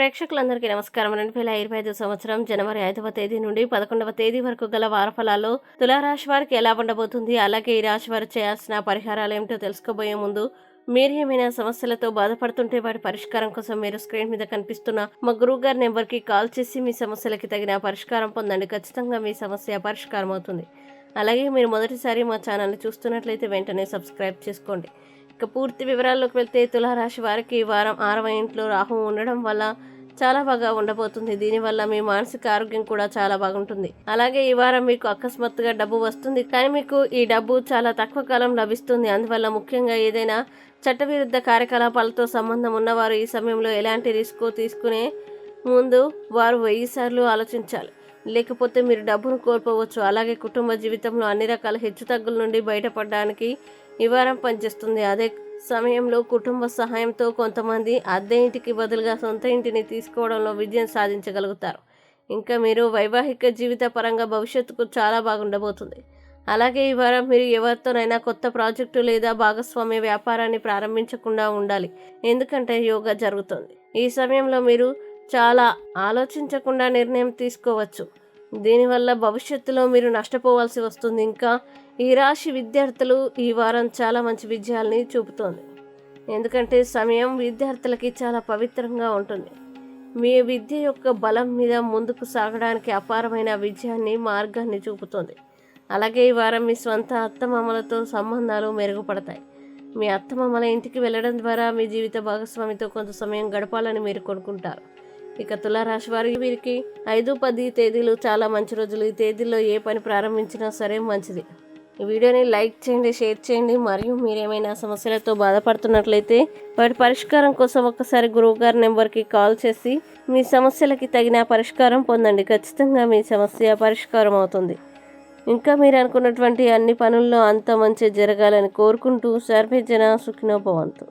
ప్రేక్షకులందరికీ నమస్కారం. రెండు వేల ఇరవై ఐదు సంవత్సరం జనవరి ఐదవ తేదీ నుండి పదకొండవ తేదీ వరకు గల వారఫలాల్లో తులారాశి వారికి ఎలా ఉండబోతుంది? అలాగే ఈ రాశి వారు చేయాల్సిన పరిహారాలు ఏమిటో తెలుసుకోబోయే ముందు మీరు ఏమైనా సమస్యలతో బాధపడుతుంటే వాటి పరిష్కారం కోసం మీరు స్క్రీన్ మీద కనిపిస్తున్న మా గురువు గారి నెంబర్కి కాల్ చేసి మీ సమస్యలకి తగిన పరిష్కారం పొందండి. ఖచ్చితంగా మీ సమస్య పరిష్కారం అవుతుంది అలాగే మీరు మొదటిసారి మా ఛానల్ని చూస్తున్నట్లయితే వెంటనే సబ్స్క్రైబ్ చేసుకోండి. ఇక పూర్తి వివరాల్లోకి వెళ్తే తులారాశి వారికి ఈ వారం ఆరవ ఇంట్లో రాహు ఉండడం వల్ల చాలా బాగా ఉండబోతుంది. దీనివల్ల మీ మానసిక ఆరోగ్యం కూడా చాలా బాగుంటుంది. అలాగే ఈ వారం మీకు అకస్మాత్తుగా డబ్బు వస్తుంది. కానీ మీకు ఈ డబ్బు చాలా తక్కువ కాలం లభిస్తుంది. అందువల్ల ముఖ్యంగా ఏదైనా చట్టవిరుద్ధ కార్యకలాపాలతో సంబంధం ఉన్నవారు ఈ సమయంలో ఎలాంటి రిస్క్ తీసుకునే ముందు వారు వెయ్యి సార్లు ఆలోచించాలి. లేకపోతే మీరు డబ్బును కోల్పోవచ్చు. అలాగే కుటుంబ జీవితంలో అన్ని రకాల హెచ్చుతగ్గుల నుండి బయటపడడానికి ఈ వారం పనిచేస్తుంది. అదే సమయంలో కుటుంబ సహాయంతో కొంతమంది అద్దె ఇంటికి బదులుగా సొంత ఇంటిని తీసుకోవడంలో విజయం సాధించగలుగుతారు. ఇంకా మీరు వైవాహిక జీవిత పరంగా భవిష్యత్తుకు చాలా బాగుండబోతుంది. అలాగే ఈ వారం మీరు ఎవరితోనైనా కొత్త ప్రాజెక్టు లేదా భాగస్వామ్య వ్యాపారాన్ని ప్రారంభించకుండా ఉండాలి. ఎందుకంటే యోగా జరుగుతుంది. ఈ సమయంలో మీరు చాలా ఆలోచించకుండా నిర్ణయం తీసుకోవచ్చు. దీనివల్ల భవిష్యత్తులో మీరు నష్టపోవాల్సి వస్తుంది. ఇంకా ఈ రాశి విద్యార్థులు ఈ వారం చాలా మంచి విజయాల్ని చూపుతోంది. ఎందుకంటే సమయం విద్యార్థులకి చాలా పవిత్రంగా ఉంటుంది. మీ విద్య యొక్క బలం మీద ముందుకు సాగడానికి అపారమైన విజయాన్ని మార్గాన్ని చూపుతుంది. అలాగే ఈ వారం మీ స్వంత అత్తమామలతో సంబంధాలు మెరుగుపడతాయి. మీ అత్తమామల ఇంటికి వెళ్ళడం ద్వారా మీ జీవిత భాగస్వామితో కొంత సమయం గడపాలని మీరు కొనుక్కుంటారు ఇక తులారాశి వారి వీరికి ఐదు పది తేదీలు చాలా మంచి రోజులు. ఈ తేదీల్లో ఏ పని ప్రారంభించినా సరే మంచిది. ఈ వీడియోని లైక్ చేయండి షేర్ చేయండి. మరియు మీరేమైనా సమస్యలతో బాధపడుతున్నట్లయితే వాటి పరిష్కారం కోసం ఒకసారి గురువు గారి నెంబర్కి కాల్ చేసి మీ సమస్యలకి తగిన పరిష్కారం పొందండి. ఖచ్చితంగా మీ సమస్య పరిష్కారం అవుతుంది. ఇంకా మీరు అనుకున్నటువంటి అన్ని పనుల్లో అంత మంచి జరగాలని కోరుకుంటూ సర్వే జన సుఖినోభవంతు